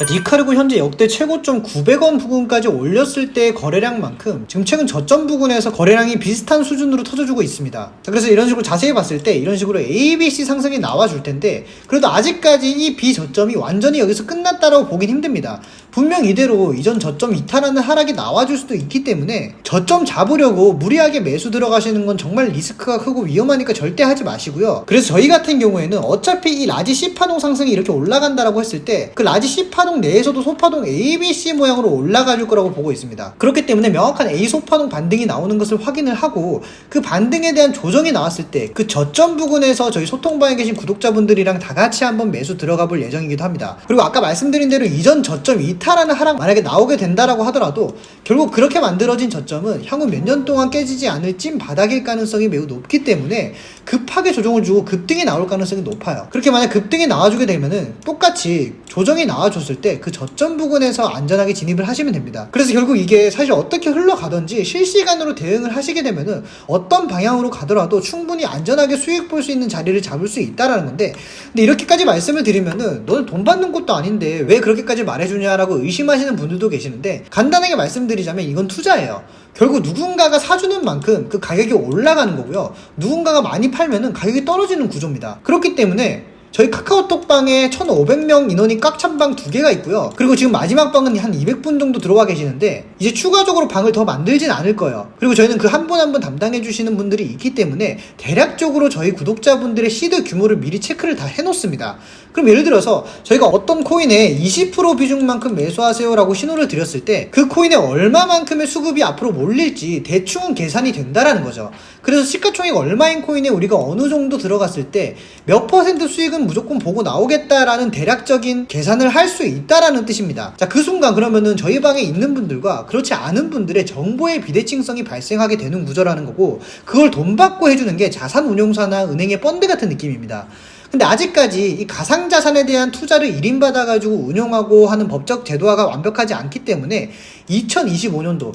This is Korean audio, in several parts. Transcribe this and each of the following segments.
자, 디카르고 현재 역대 최고점 900원 부근까지 올렸을 때의 거래량만큼 지금 최근 저점 부근에서 거래량이 비슷한 수준으로 터져주고 있습니다. 자, 그래서 이런 식으로 자세히 봤을 때 이런 식으로 ABC 상승이 나와줄 텐데 그래도 아직까지 이 비저점이 완전히 여기서 끝났다라고 보긴 힘듭니다. 분명 이대로 이전 저점 이탈하는 하락이 나와줄 수도 있기 때문에 저점 잡으려고 무리하게 매수 들어가시는 건 정말 리스크가 크고 위험하니까 절대 하지 마시고요. 그래서 저희 같은 경우에는 어차피 이 라지 C파동 상승이 이렇게 올라간다라고 했을 때 그 라지 C파동 내에서도 소파동 ABC 모양으로 올라가 줄 거라고 보고 있습니다. 그렇기 때문에 명확한 A 소파동 반등이 나오는 것을 확인을 하고 그 반등에 대한 조정이 나왔을 때 그 저점 부근에서 저희 소통방에 계신 구독자분들이랑 다 같이 한번 매수 들어가 볼 예정이기도 합니다. 그리고 아까 말씀드린 대로 이전 저점 이 탈하는 하락 만약에 나오게 된다라고 하더라도 결국 그렇게 만들어진 저점은 향후 몇 년 동안 깨지지 않을 찐 바닥일 가능성이 매우 높기 때문에 급하게 조정을 주고 급등이 나올 가능성이 높아요. 그렇게 만약 급등이 나와주게 되면은 똑같이 조정이 나와줬을 때 그 저점 부근에서 안전하게 진입을 하시면 됩니다. 그래서 결국 이게 사실 어떻게 흘러가든지 실시간으로 대응을 하시게 되면은 어떤 방향으로 가더라도 충분히 안전하게 수익 볼 수 있는 자리를 잡을 수 있다라는 건데 근데 이렇게까지 말씀을 드리면은 너는 돈 받는 것도 아닌데 왜 그렇게까지 말해주냐라고 의심하시는 분들도 계시는데 간단하게 말씀드리자면 이건 투자예요. 결국 누군가가 사주는 만큼 그 가격이 올라가는 거고요. 누군가가 많이 팔면은 가격이 떨어지는 구조입니다. 그렇기 때문에 저희 카카오톡 방에 1,500명 인원이 꽉 찬 방 두 개가 있고요. 그리고 지금 마지막 방은 한 200분 정도 들어와 계시는데 이제 추가적으로 방을 더 만들진 않을 거예요. 그리고 저희는 그 한 분 한 분 담당해 주시는 분들이 있기 때문에 대략적으로 저희 구독자분들의 시드 규모를 미리 체크를 다 해놓습니다. 그럼 예를 들어서 저희가 어떤 코인에 20% 비중만큼 매수하세요라고 신호를 드렸을 때 그 코인에 얼마만큼의 수급이 앞으로 몰릴지 대충은 계산이 된다라는 거죠. 그래서 시가총액 얼마인 코인에 우리가 어느 정도 들어갔을 때 몇 퍼센트 수익은 무조건 보고 나오겠다라는 대략적인 계산을 할 수 있다라는 뜻입니다. 자, 그 순간 그러면은 저희 방에 있는 분들과 그렇지 않은 분들의 정보의 비대칭성이 발생하게 되는 구조라는 거고 그걸 돈 받고 해주는 게 자산운용사나 은행의 펀드 같은 느낌입니다. 근데 아직까지 이 가상자산에 대한 투자를 일인받아가지고 운용하고 하는 법적 제도화가 완벽하지 않기 때문에 2025년도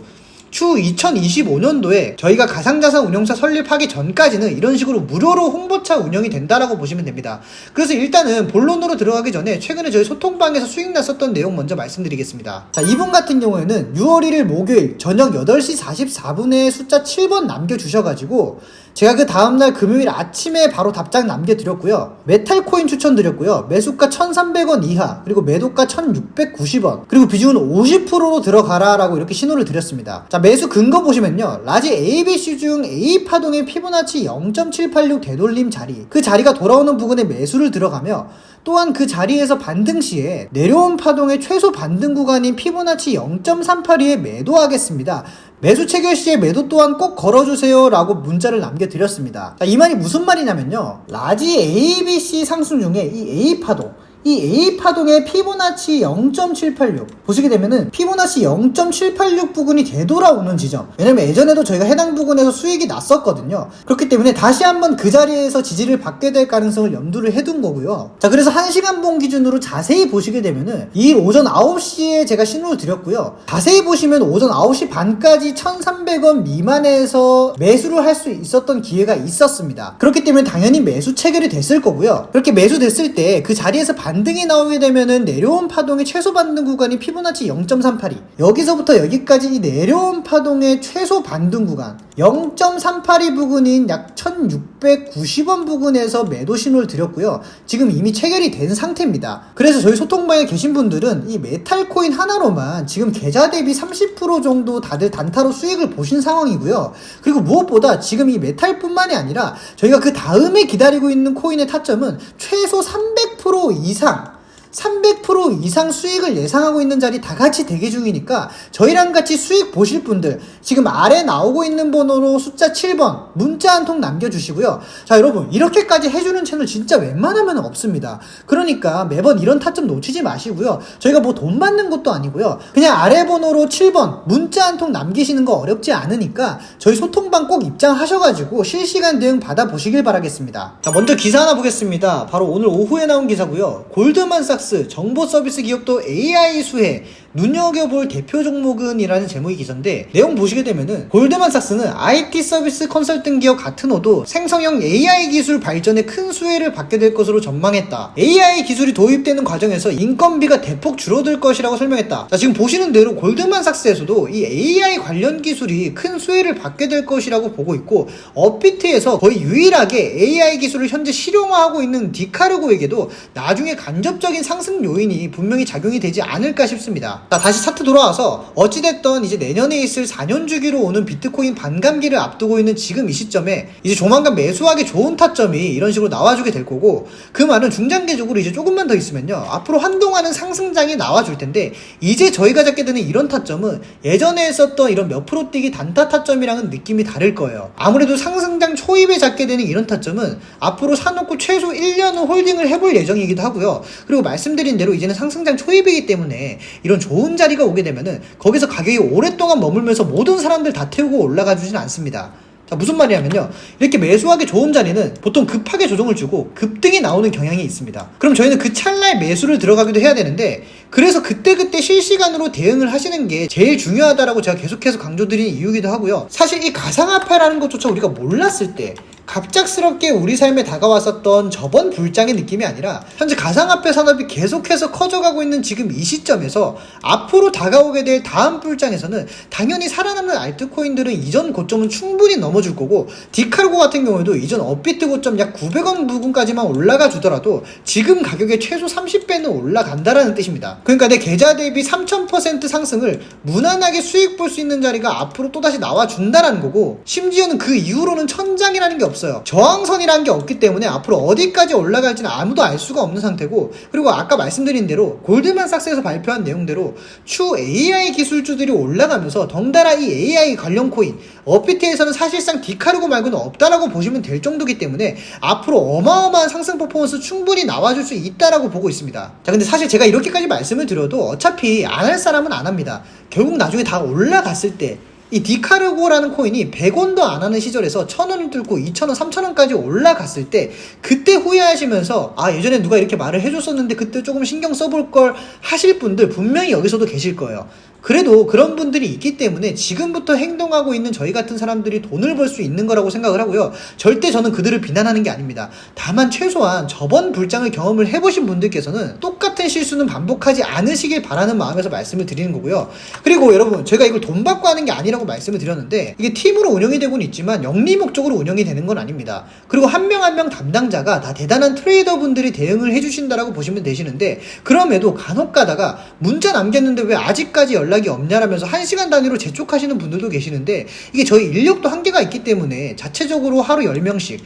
추 2025년도에 저희가 가상자산 운용사 설립하기 전까지는 이런 식으로 무료로 홍보차 운영이 된다라고 보시면 됩니다. 그래서 일단은 본론으로 들어가기 전에 최근에 저희 소통방에서 수익 났었던 내용 먼저 말씀드리겠습니다. 자, 이분 같은 경우에는 6월 1일 목요일 저녁 8시 44분에 숫자 7번 남겨주셔가지고 제가 그 다음날 금요일 아침에 바로 답장 남겨드렸고요. 메탈 코인 추천드렸고요. 매수가 1,300원 이하, 그리고 매도가 1,690원, 그리고 비중은 50%로 들어가라 라고 이렇게 신호를 드렸습니다. 자, 매수 근거 보시면요. 라지 ABC 중 A 파동의 피보나치 0.786 되돌림 자리, 그 자리가 돌아오는 부분에 매수를 들어가며 또한 그 자리에서 반등 시에 내려온 파동의 최소 반등 구간인 피보나치 0.382에 매도하겠습니다. 매수 체결 시에 매도 또한 꼭 걸어주세요 라고 문자를 남겨드렸습니다. 자, 이 말이 무슨 말이냐면요. 라지 ABC 상승 중에 이 A 파동, 이 A 파동의 피보나치 0.786 보시게 되면은 피보나치 0.786 부근이 되돌아오는 지점. 왜냐면 예전에도 저희가 해당 부근에서 수익이 났었거든요. 그렇기 때문에 다시 한번 그 자리에서 지지를 받게 될 가능성을 염두를 해둔 거고요. 자 그래서 1시간 봉 기준으로 자세히 보시게 되면은 이 오전 9시에 제가 신호를 드렸고요. 자세히 보시면 오전 9시 반까지 1300원 미만에서 매수를 할 수 있었던 기회가 있었습니다. 그렇기 때문에 당연히 매수 체결이 됐을 거고요. 그렇게 매수됐을 때 그 자리에서 반 등이 나오게 되면은 내려온 파동의 최소 반등 구간이 피보나치 0.382 여기서부터 여기까지 이 내려온 파동의 최소 반등 구간 0.382 부근인 약 1690원 부근에서 매도 신호를 드렸고요. 지금 이미 체결이 된 상태입니다. 그래서 저희 소통방에 계신 분들은 이 메탈 코인 하나로만 지금 계좌 대비 30% 정도 다들 단타로 수익을 보신 상황이고요. 그리고 무엇보다 지금 이 메탈뿐만이 아니라 저희가 그 다음에 기다리고 있는 코인의 타점은 최소 300% 이상 300% 이상 수익을 예상하고 있는 자리 다 같이 대기 중이니까 저희랑 같이 수익 보실 분들 지금 아래 나오고 있는 번호로 숫자 7번 문자 한 통 남겨주시고요. 자 여러분 이렇게까지 해주는 채널 진짜 웬만하면 없습니다. 그러니까 매번 이런 타점 놓치지 마시고요. 저희가 뭐 돈 받는 것도 아니고요. 그냥 아래 번호로 7번 문자 한 통 남기시는 거 어렵지 않으니까 저희 소통방 꼭 입장하셔가지고 실시간 대응 받아보시길 바라겠습니다. 자 먼저 기사 하나 보겠습니다. 바로 오늘 오후에 나온 기사고요. 골드만삭스 정보 서비스 기업도 AI 수혜 눈여겨볼 대표 종목은 이라는 제목의 기사인데 내용 보시게 되면은 골드만삭스는 IT 서비스 컨설팅 기업 같은 호도 생성형 AI 기술 발전에 큰 수혜를 받게 될 것으로 전망했다. AI 기술이 도입되는 과정에서 인건비가 대폭 줄어들 것이라고 설명했다. 자, 지금 보시는 대로 골드만삭스에서도 이 AI 관련 기술이 큰 수혜를 받게 될 것이라고 보고 있고 업비트에서 거의 유일하게 AI 기술을 현재 실용화하고 있는 디카르고에게도 나중에 간접적인 상승 요인이 분명히 작용이 되지 않을까 싶습니다. 자, 다시 차트 돌아와서 어찌됐던 이제 내년에 있을 4년 주기로 오는 비트코인 반감기를 앞두고 있는 지금 이 시점에 이제 조만간 매수하기 좋은 타점이 이런 식으로 나와주게 될 거고 그 말은 중장기적으로 이제 조금만 더 있으면요. 앞으로 한동안은 상승장이 나와줄 텐데 이제 저희가 잡게 되는 이런 타점은 예전에 했었던 이런 몇 프로 뛰기 단타 타점이랑은 느낌이 다를 거예요. 아무래도 상승장 초입에 잡게 되는 이런 타점은 앞으로 사놓고 최소 1년은 홀딩을 해볼 예정이기도 하고요. 그리고 말씀드린 대로 이제는 상승장 초입이기 때문에 이런 좋은 자리가 오게 되면은 거기서 가격이 오랫동안 머물면서 모든 사람들 다 태우고 올라가 주진 않습니다 자, 무슨 말이냐면요. 이렇게 매수하기 좋은 자리는 보통 급하게 조정을 주고 급등이 나오는 경향이 있습니다. 그럼 저희는 그 찰나에 매수를 들어가기도 해야 되는데, 그래서 그때그때 실시간으로 대응을 하시는 게 제일 중요하다라고 제가 계속해서 강조드리는 이유기도 하고요. 사실 이 가상화폐라는 것조차 우리가 몰랐을 때, 갑작스럽게 우리 삶에 다가왔었던 저번 불장의 느낌이 아니라 현재 가상화폐 산업이 계속해서 커져가고 있는 지금 이 시점에서 앞으로 다가오게 될 다음 불장에서는 당연히 살아남는 알트코인들은 이전 고점은 충분히 넘어줄 거고 디카르고 같은 경우에도 이전 업비트 고점 약 900원 부근까지만 올라가 주더라도 지금 가격의 최소 30배는 올라간다라는 뜻입니다. 그러니까 내 계좌 대비 3000% 상승을 무난하게 수익 볼 수 있는 자리가 앞으로 또다시 나와준다라는 거고 심지어는 그 이후로는 천장이라는 게 없 어요. 저항선이라는 게 없기 때문에 앞으로 어디까지 올라갈지는 아무도 알 수가 없는 상태고 그리고 아까 말씀드린 대로 골드만삭스에서 발표한 내용대로 추 AI 기술주들이 올라가면서 덩달아 이 AI 관련 코인 업비트에서는 사실상 디카르고 말고는 없다라고 보시면 될 정도기 때문에 앞으로 어마어마한 상승 퍼포먼스 충분히 나와줄 수 있다라고 보고 있습니다. 자 근데 사실 제가 이렇게까지 말씀을 드려도 어차피 안 할 사람은 안 합니다. 결국 나중에 다 올라갔을 때 이 디카르고라는 코인이 100원도 안 하는 시절에서 1000원을 뚫고 2000원, 3000원까지 올라갔을 때 그때 후회하시면서 아 예전에 누가 이렇게 말을 해줬었는데 그때 조금 신경 써볼 걸 하실 분들 분명히 여기서도 계실 거예요. 그래도 그런 분들이 있기 때문에 지금부터 행동하고 있는 저희 같은 사람들이 돈을 벌 수 있는 거라고 생각을 하고요. 절대 저는 그들을 비난하는 게 아닙니다. 다만 최소한 저번 불장을 경험을 해보신 분들께서는 똑같은 실수는 반복하지 않으시길 바라는 마음에서 말씀을 드리는 거고요. 그리고 여러분, 제가 이걸 돈 받고 하는 게 아니라고 말씀을 드렸는데 이게 팀으로 운영이 되고는 있지만 영리 목적으로 운영이 되는 건 아닙니다. 그리고 한 명 한 명 담당자가 다 대단한 트레이더 분들이 대응을 해주신다라고 보시면 되시는데 그럼에도 간혹 가다가 문자 남겼는데 왜 아직까지 연락 이 없냐라면서 한 시간 단위로 재촉하시는 분들도 계시는데 이게 저희 인력도 한계가 있기 때문에 자체적으로 하루 10명씩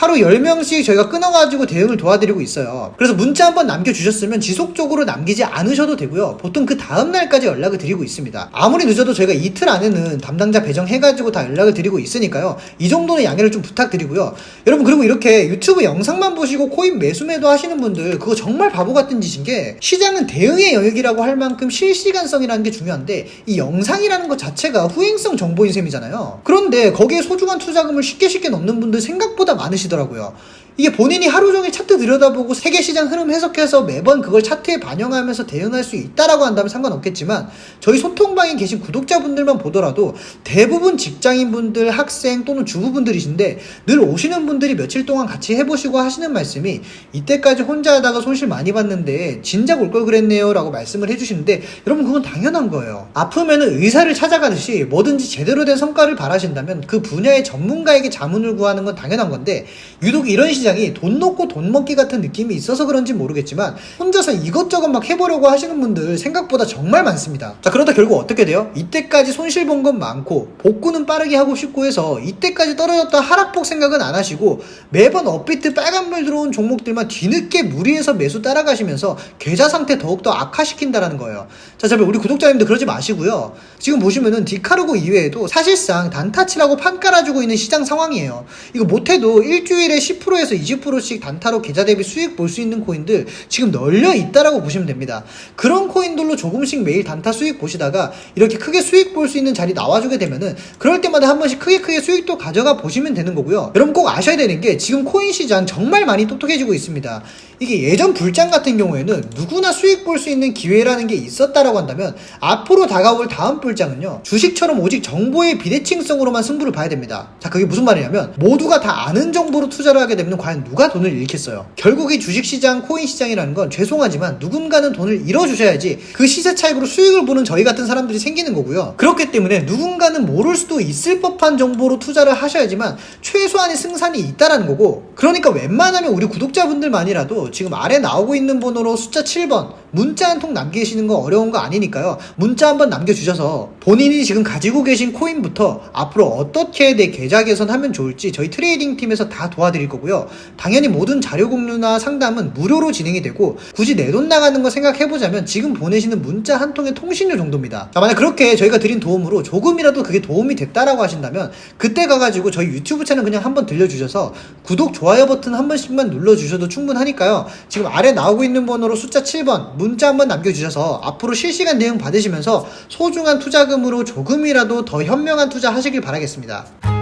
하루 10명씩 저희가 끊어가지고 대응을 도와드리고 있어요. 그래서 문자 한번 남겨주셨으면 지속적으로 남기지 않으셔도 되고요. 보통 그 다음날까지 연락을 드리고 있습니다. 아무리 늦어도 저희가 이틀 안에는 담당자 배정해가지고 다 연락을 드리고 있으니까요. 이 정도는 양해를 좀 부탁드리고요. 여러분, 그리고 이렇게 유튜브 영상만 보시고 코인 매수매도 하시는 분들, 그거 정말 바보 같은 짓인 게 시장은 대응의 영역이라고 할 만큼 실시간성이라는 게 중요한데 이 영상이라는 것 자체가 후행성 정보인 셈이잖아요. 그런데 거기에 소중한 투자금을 쉽게 쉽게 넣는 분들 생각보다 많으시더라고요. 해주더라고요. 이게 본인이 하루 종일 차트 들여다보고 세계 시장 흐름 해석해서 매번 그걸 차트에 반영하면서 대응할 수 있다라고 한다면 상관없겠지만 저희 소통방에 계신 구독자분들만 보더라도 대부분 직장인분들, 학생 또는 주부분들이신데 늘 오시는 분들이 며칠 동안 같이 해보시고 하시는 말씀이 이때까지 혼자 하다가 손실 많이 봤는데 진작 올 걸 그랬네요 라고 말씀을 해주시는데 여러분 그건 당연한 거예요. 아프면은 의사를 찾아가듯이 뭐든지 제대로 된 성과를 바라신다면 그 분야의 전문가에게 자문을 구하는 건 당연한 건데 유독 이런 시장이 돈 놓고 돈 먹기 같은 느낌이 있어서 그런지 모르겠지만 혼자서 이것저것 막 해보려고 하시는 분들 생각보다 정말 많습니다. 자 그러다 결국 어떻게 돼요? 이때까지 손실 본 건 많고 복구는 빠르게 하고 싶고 해서 이때까지 떨어졌다 하락폭 생각은 안 하시고 매번 업비트 빨간불 들어온 종목들만 뒤늦게 무리해서 매수 따라가시면서 계좌 상태 더욱더 악화시킨다라는 거예요. 자 제발 우리 구독자님들 그러지 마시고요. 지금 보시면은 디카르고 이외에도 사실상 단타치라고 판 깔아주고 있는 시장 상황이에요. 이거 못해도 일주일에 10%에서 20%씩 단타로 계좌 대비 수익 볼 수 있는 코인들 지금 널려 있다라고 보시면 됩니다. 그런 코인들로 조금씩 매일 단타 수익 보시다가 이렇게 크게 수익 볼 수 있는 자리 나와주게 되면은 그럴 때마다 한 번씩 크게 크게 수익도 가져가 보시면 되는 거고요. 여러분 꼭 아셔야 되는 게 지금 코인 시장 정말 많이 똑똑해지고 있습니다. 이게 예전 불장 같은 경우에는 누구나 수익 볼 수 있는 기회라는 게 있었다라고 한다면 앞으로 다가올 다음 불장은요 주식처럼 오직 정보의 비대칭성으로만 승부를 봐야 됩니다. 자 그게 무슨 말이냐면 모두가 다 아는 정보로 투자를 하게 되면 과연 누가 돈을 잃겠어요? 결국 이 주식시장, 코인 시장이라는 건 죄송하지만 누군가는 돈을 잃어주셔야지 그 시세 차익으로 수익을 보는 저희 같은 사람들이 생기는 거고요. 그렇기 때문에 누군가는 모를 수도 있을 법한 정보로 투자를 하셔야지만 최소한의 승산이 있다라는 거고 그러니까 웬만하면 우리 구독자분들만이라도 지금 아래 나오고 있는 번호로 숫자 7번 문자 한 통 남기시는 거 어려운 거 아니니까요. 문자 한번 남겨주셔서 본인이 지금 가지고 계신 코인부터 앞으로 어떻게 내 계좌 개선하면 좋을지 저희 트레이딩 팀에서 다 도와드릴 거고요. 당연히 모든 자료 공유나 상담은 무료로 진행이 되고 굳이 내 돈 나가는 거 생각해보자면 지금 보내시는 문자 한 통의 통신료 정도입니다. 자, 만약 그렇게 저희가 드린 도움으로 조금이라도 그게 도움이 됐다라고 하신다면 그때 가가지고 저희 유튜브 채널 그냥 한번 들려주셔서 구독, 좋아요 버튼 한 번씩만 눌러주셔도 충분하니까요. 지금 아래 나오고 있는 번호로 숫자 7번 문자 한번 남겨주셔서 앞으로 실시간 내용 받으시면서 소중한 투자금으로 조금이라도 더 현명한 투자 하시길 바라겠습니다.